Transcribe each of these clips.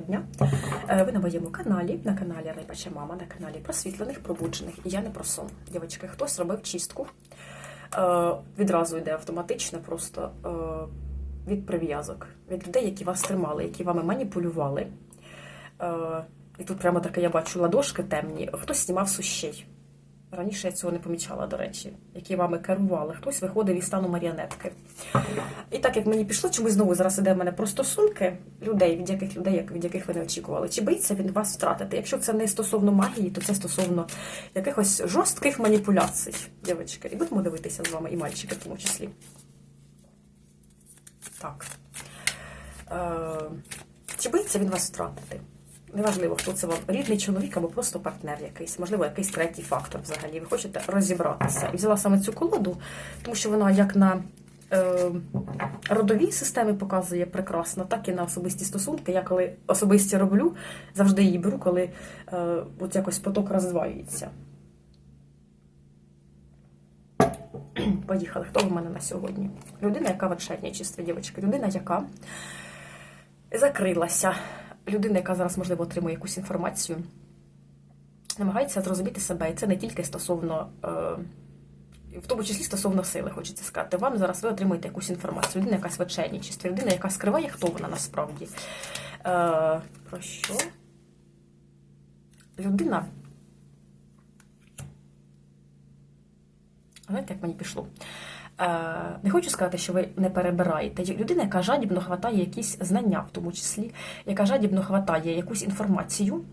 дня. Е, Ви на моєму каналі, на каналі Райбача Мама, на каналі просвітлених, пробуджених. І я не про сон. Дівчатки, хтось робив чистку. Е, Відразу йде автоматично, просто е, від прив'язок, від людей, які вас тримали, які вами маніпулювали. І тут прямо таке я бачу ладошки темні. Хтось знімав сущей. Раніше я цього не помічала, до речі, які вами керували. Хтось виходив із стану маріонетки. І так як мені пішло, чомусь знову зараз іде в мене про стосунки людей, від яких людей, від яких ви не очікували. Чи боїться він вас втратити? Якщо це не стосовно магії, то це стосовно якихось жорстких маніпуляцій, дівчатки. І будемо дивитися з вами, і мальчики в тому числі. Так. Е, чи боїться він вас втратити? Неважливо, хто це вам рідний чоловік або просто партнер якийсь, можливо, якийсь третій фактор взагалі. Ви хочете розібратися. І взяла саме цю колоду, тому що вона як на е, родовій системі показує прекрасно, так і на особисті стосунки. Я коли особисті роблю, завжди її беру, коли е, от якось поток розвивається. Поїхали. Хто в мене на сьогодні? Людина, яка в отшельничестві, дівчатки. Людина, яка закрилася. Людина, яка зараз, можливо, отримує якусь інформацію, намагається зрозуміти себе. І це не тільки стосовно, е, в тому числі стосовно сили, хочеться сказати. Вам зараз ви отримуєте якусь інформацію. Людина, яка отшельничестві, людина, яка скриває, хто вона насправді. Е, про що? Людина. Знаєте, як мені пішло? Е, Не хочу сказати, що ви не перебираєте. Людина, яка жадібно хватає якісь знання, в тому числі, яка жадібно хватає якусь інформацію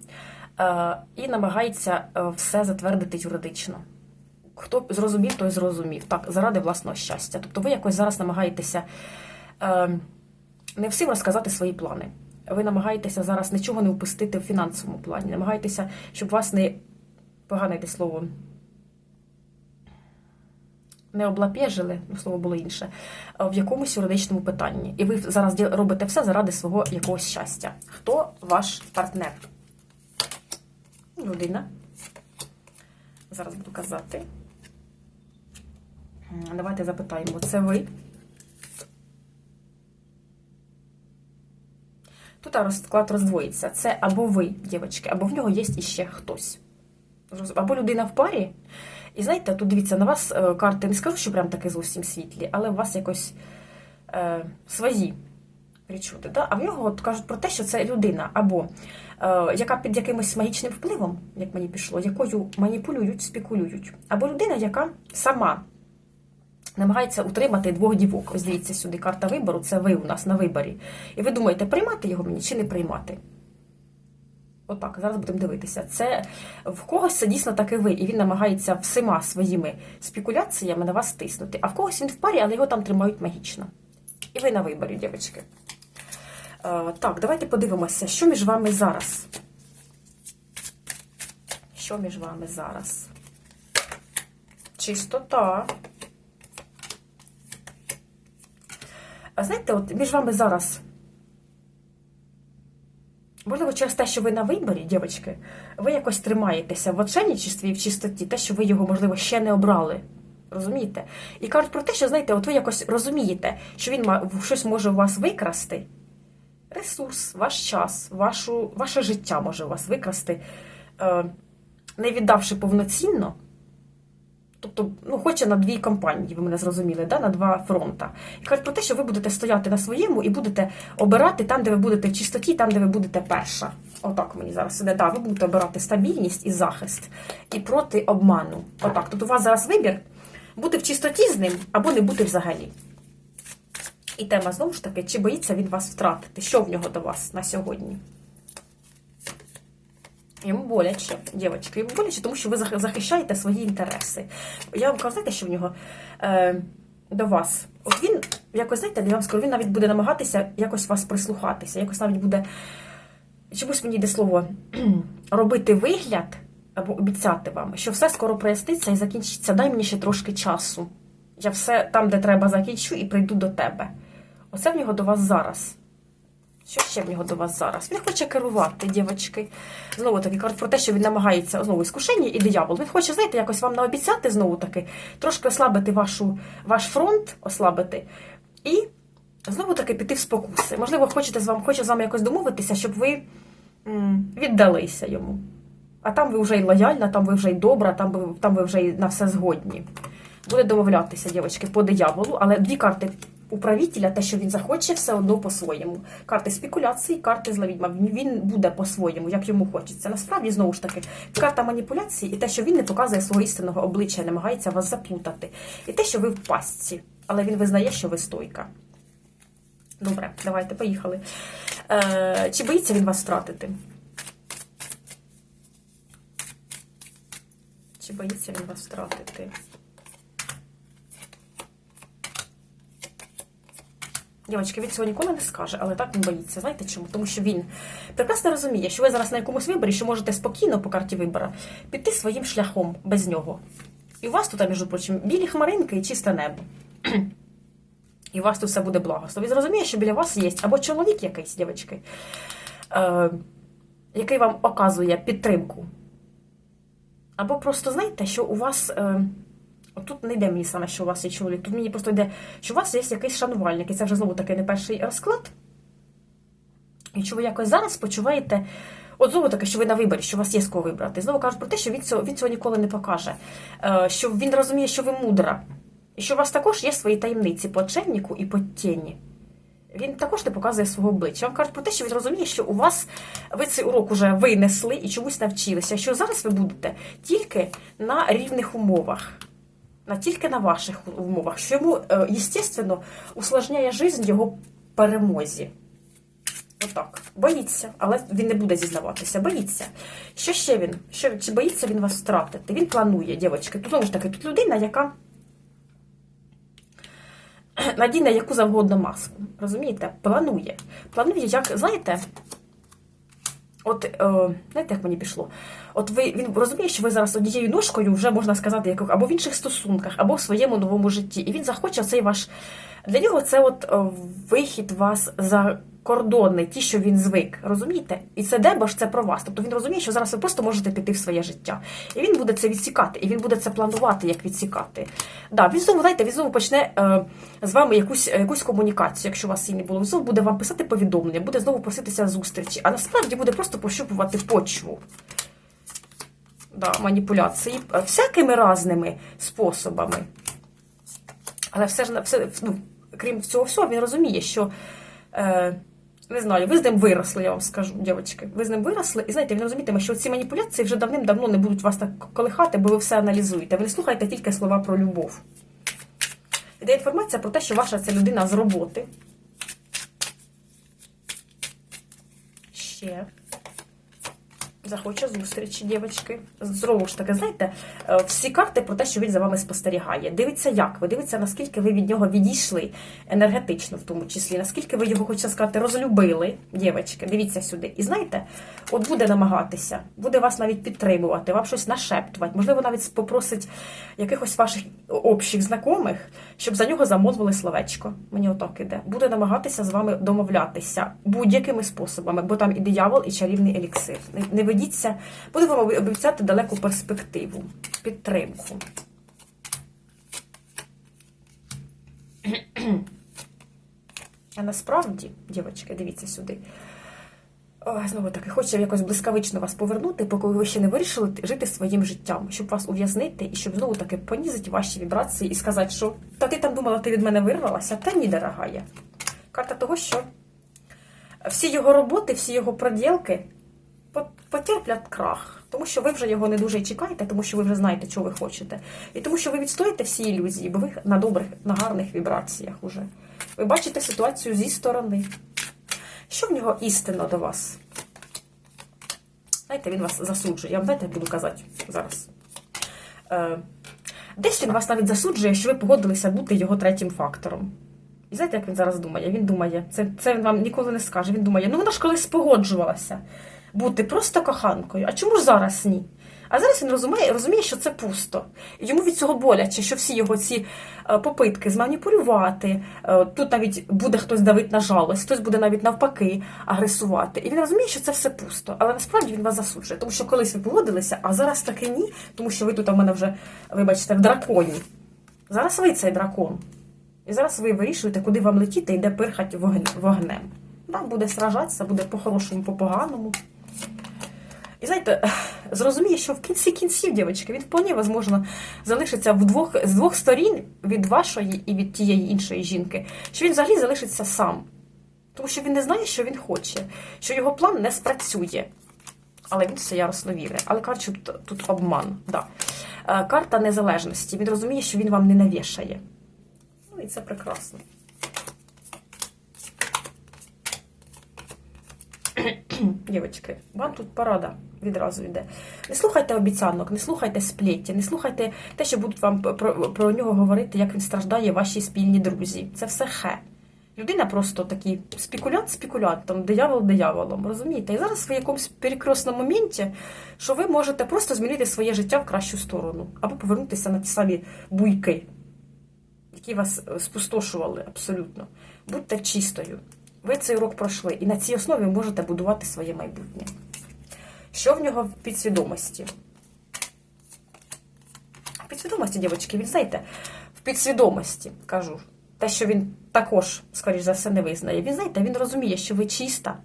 е, і намагається е, все затвердити юридично. Хто зрозумів, той зрозумів. Так, заради власного щастя. Тобто ви якось зараз намагаєтеся не всім розказати свої плани. Ви намагаєтеся зараз нічого не впустити в фінансовому плані. Намагаєтеся, щоб вас не погане йде слово не облапєжили, ну, слово було інше, в якомусь юридичному питанні. І ви зараз робите все заради свого якогось щастя. Хто ваш партнер? Людина. Зараз буду казати. Давайте запитаємо, це ви? Тут розклад роздвоїться. Це або ви, дівчатки, або в нього є іще хтось. Або людина в парі. І знаєте, тут дивіться, на вас е, карти не скажу, що прям таке зовсім світлі, але у вас якось е, свої відчути. Да? А в нього от кажуть про те, що це людина, або е, яка під якимось магічним впливом, як мені пішло, якою маніпулюють, спекулюють, або людина, яка сама намагається утримати двох дівок. Ось дивіться сюди, карта вибору, це ви у нас на виборі. І ви думаєте, приймати його мені чи не приймати? Отак, зараз будемо дивитися. Це в когось це дійсно таки ви, і він намагається всіма своїми спекуляціями на вас тиснути. А в когось він в парі, але його там тримають магічно. І ви на виборі, дівчатки. Е, так, давайте подивимося, що між вами зараз. Що між вами зараз? Чистота. Знаєте, от між вами зараз. Можливо, через те, що ви на виборі, дівчатки, ви якось тримаєтеся в отшельничестві і в чистоті, те, що ви його, можливо, ще не обрали. Розумієте? І кажуть про те, що, знаєте, от ви якось розумієте, що він щось може у вас викрасти. Ресурс, ваш час, вашу, ваше життя може у вас викрасти, е, не віддавши повноцінно. Тобто, ну, хоче на дві компанії, ви мене зрозуміли, да? на два фронта. І кажуть про те, що ви будете стояти на своєму і будете обирати там, де ви будете в чистоті, там, де ви будете перша. Отак мені зараз іде. Да, ви будете обирати стабільність і захист і проти обману. Отак. Тут у вас зараз вибір бути в чистоті з ним або не бути взагалі. І тема знову ж таки, чи боїться він вас втратити? Що в нього до вас на сьогодні? Йому боляче, дівчатки, йому боляче, тому що ви захищаєте свої інтереси. Я вам кажу, знаєте, що в нього е, до вас? От він, якось, знаєте, я вам скажу, він навіть буде намагатися якось вас прислухатися, якось навіть буде, чомусь мені йде слово, робити вигляд або обіцяти вам, що все скоро проясниться і закінчиться. Дай мені ще трошки часу. Я все там, де треба, закінчу і прийду до тебе. Оце в нього до вас зараз. Що ще в нього до вас зараз? Він хоче керувати, дівчатки. Знову таки, кажуть про те, що він намагається знову іскушення і диявол. Він хоче, знаєте, якось вам наобіцяти знову таки, трошки ослабити вашу, ваш фронт, ослабити, і знову таки піти в спокуси. Можливо, хочете з вами, хоче з вами якось домовитися, щоб ви віддалися йому. А там ви вже й лояльна, там ви вже й добра, там ви, там ви вже й на все згодні. Буде домовлятися, дівчатки, по дияволу, але дві карти управителя, те, що він захоче, все одно по-своєму. Карти спекуляції, карти зла відьма. Він, він буде по-своєму, як йому хочеться. Насправді, знову ж таки, карта маніпуляції і те, що він не показує свого істинного обличчя, намагається вас заплутати. І те, що ви в пастці, але він визнає, що ви стойка. Добре, давайте, поїхали. Е, чи боїться він вас втратити? Чи боїться він вас втратити? Дівчатки, він цього ніколи не скаже, але так він боїться. Знаєте чому? Тому що він прекрасно розуміє, що ви зараз на якомусь виборі, що можете спокійно по карті вибора піти своїм шляхом без нього. І у вас тут, між прочим, білі хмаринки і чисте небо. І у вас тут все буде благослово. Він зрозуміє, що біля вас є або чоловік якийсь, дівчатки, е, який вам оказує підтримку. Або просто знаєте, що у вас. Е, Тут не йде мені саме, що у вас є чоловік. Тут мені просто йде, що у вас є якийсь шанувальник, і це вже знову таки не перший розклад. І що ви якось зараз почуваєте, от знову таки, що ви на виборі, що у вас є з кого вибрати. Знову кажуть про те, що він цього, він цього ніколи не покаже. Е, Що він розуміє, що ви мудра. І що у вас також є свої таємниці по отшельнику і по тіні. Він також не показує свого обличчя. Вам кажуть про те, що він розуміє, що у вас ви цей урок вже винесли і чомусь навчилися. Що зараз ви будете тільки на рівних умовах на тільки на ваших умовах, що йому, естественно, усложняє життя його перемозі. Отак. Боїться, але він не буде зізнаватися. Боїться. Що ще він? Що, Чи боїться він вас втратити? Він планує, дівчатки. Тут знову ж таки, тут людина, яка надійна яку завгодно маску. Розумієте? Планує. Планує, як, знаєте, От, е, знаєте, як мені пішло? От ви він розуміє, що ви зараз однією ножкою вже можна сказати, як або в інших стосунках, або в своєму новому житті. І він захоче цей ваш. Для нього це от е, вихід вас за кордони, ті, що він звик. Розумієте? І це дебаш, це про вас. Тобто він розуміє, що зараз ви просто можете піти в своє життя. І він буде це відсікати, і він буде це планувати, як відсікати. Да, він знову, знаєте, він знову почне е, з вами якусь якусь комунікацію, якщо у вас її не було. Він знову буде вам писати повідомлення, буде знову проситися зустрічі, а насправді буде просто пощупувати почву. Да, маніпуляції всякими разними способами. Але все ж все, ну, крім цього всього, він розуміє, що. Е, не знаю, ви з ним виросли, я вам скажу, дівчатки. Ви з ним виросли, і знаєте, він розумієте, що ці маніпуляції вже давним-давно не будуть вас так колихати, бо ви все аналізуєте. Ви не слухаєте тільки слова про любов. Іде інформація про те, що ваша ця людина з роботи. Ще. Захоче зустрічі, дівчатки. Знову ж таки, знаєте, всі карти про те, що він за вами спостерігає. Дивиться, як ви дивиться, наскільки ви від нього відійшли енергетично, в тому числі, наскільки ви його, хочеться сказати, розлюбили, дівчатки, дивіться сюди. І знаєте, от буде намагатися, буде вас навіть підтримувати, вам щось нашептувати, можливо, навіть попросить якихось ваших общих знайомих, щоб за нього замовили словечко. Мені отак іде. Буде намагатися з вами домовлятися будь-якими способами, бо там і диявол, і чарівний еліксир. Не ведіться, буду вам обіцяти далеку перспективу, підтримку. А насправді, дівчатки, дивіться сюди. Ой, знову таки, хоче якось блискавично вас повернути, поки ви ще не вирішили жити своїм життям, щоб вас ув'язнити і щоб знову таки понізити ваші вібрації і сказати, що та ти там думала, ти від мене вирвалася, та ні, дорогая. Карта того, що всі його роботи, всі його проділки потерплять крах, тому що ви вже його не дуже чекаєте, тому що ви вже знаєте, що ви хочете. І тому що ви відстоїте всі ілюзії, бо ви на добрих, на гарних вібраціях уже. Ви бачите ситуацію зі сторони. Що в нього істинно до вас? Знаєте, він вас засуджує. Я вам знаєте, буду казати зараз. Е, Десь він вас навіть засуджує, що ви погодилися бути його третім фактором. І знаєте, як він зараз думає? Він думає, це це він вам ніколи не скаже. Він думає, ну вона ж колись погоджувалася бути просто коханкою. А чому ж зараз ні? А зараз він розуміє, розуміє, що це пусто. Йому від цього боляче, що всі його ці е, попитки зманіпулювати. Е, тут навіть буде хтось давити на жалость, хтось буде навіть навпаки агресувати. І він розуміє, що це все пусто. Але насправді він вас засуджує, тому що колись ви погодилися, а зараз таки ні, тому що ви тут у мене вже, вибачте, в драконі. Зараз ви цей дракон. І зараз ви вирішуєте, куди вам летіти і де пирхать вогнем. Там буде сражатися, буде по-хорошому, по-поганому. І знаєте, зрозуміє, що в кінці кінців, дівчатки, він вполне возможно залишиться в з двох сторін від вашої і від тієї іншої жінки, що він взагалі залишиться сам. Тому що він не знає, що він хоче, що його план не спрацює. Але він все яросно вірить. Але кажуть, тут, тут обман. Да. Е, Карта незалежності. Він розуміє, що він вам не навішає. Ну і це прекрасно. Дівчатки, вам тут порада відразу йде. Не слухайте обіцянок, не слухайте сплеті, не слухайте те, що будуть вам про, про нього говорити, як він страждає ваші спільні друзі. Це все хе. Людина просто такий спекулянт спекулянтом, диявол дияволом. Розумієте? І зараз в якомусь перекросному моменті, що ви можете просто змінити своє життя в кращу сторону, або повернутися на ті самі буйки, які вас е, спустошували абсолютно. Будьте чистою. Ви цей урок пройшли, і на цій основі можете будувати своє майбутнє. Що в нього в підсвідомості? В підсвідомості, дівчатки, він знаєте, в підсвідомості кажу, те, що він також, скоріш за все, не визнає. Він знаєте, він розуміє, що ви чиста.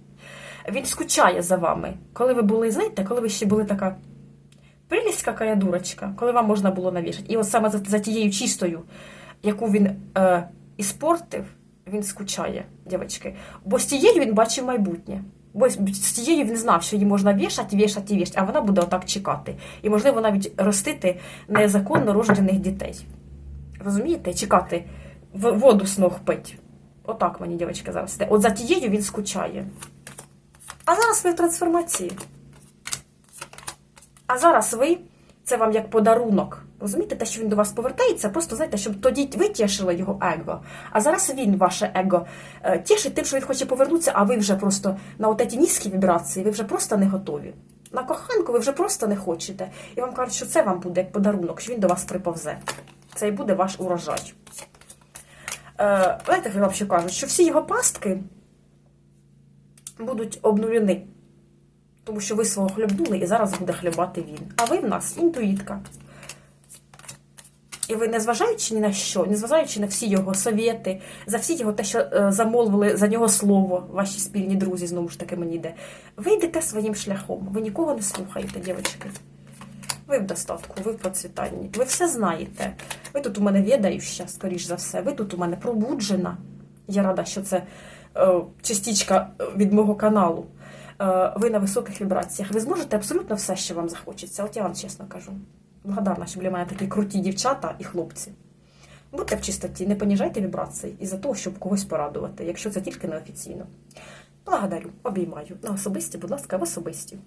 Він скучає за вами. Коли ви були, знаєте, коли ви ще були така прелість, яка я дурочка, коли вам можна було навішати. І от саме за, за тією чистою, яку він е, іспортив, він скучає, дівчатки. Бо з тією він бачив майбутнє. Бо з тією він знав, що її можна вішати, вішати вішати, а вона буде отак чекати. І, можливо, навіть ростити незаконно рождених дітей. Розумієте? Чекати, в- воду з ног пить. Отак мені, дівчатка, зараз іде. От за тією він скучає. А зараз ви в трансформації. А зараз ви, це вам як подарунок. Розумієте, те, що він до вас повертається, просто знаєте, щоб тоді ви тішили його его. А зараз він, ваше его, е, тішить тим, що він хоче повернутися, а ви вже просто на от ці низькі вібрації, ви вже просто не готові. На коханку ви вже просто не хочете. І вам кажуть, що це вам буде як подарунок, що він до вас приповзе. Це і буде ваш урожай. Е, знаєте, як взагалі кажуть, що всі його пастки будуть обнулені. Тому що ви свого хлебнули і зараз буде хлібати він. А ви в нас інтуїтка. І ви, незважаючи ні на що, незважаючи на всі його совєти, за всі його те, що е, замовили за нього слово, ваші спільні друзі, знову ж таки мені йде, ви йдете своїм шляхом. Ви нікого не слухаєте, дівчатки. Ви в достатку, ви в процвітанні. Ви все знаєте. Ви тут у мене відающа, скоріш за все. Ви тут у мене пробуджена. Я рада, що це е, частичка від мого каналу. Е, ви на високих вібраціях. Ви зможете абсолютно все, що вам захочеться. От я вам чесно кажу. Благодарна, що для мене такі круті дівчата і хлопці. Будьте в чистоті, не поніжайте вібрації із-за того, щоб когось порадувати, якщо це тільки неофіційно. Благодарю, обіймаю. На особисті, будь ласка, в особисті.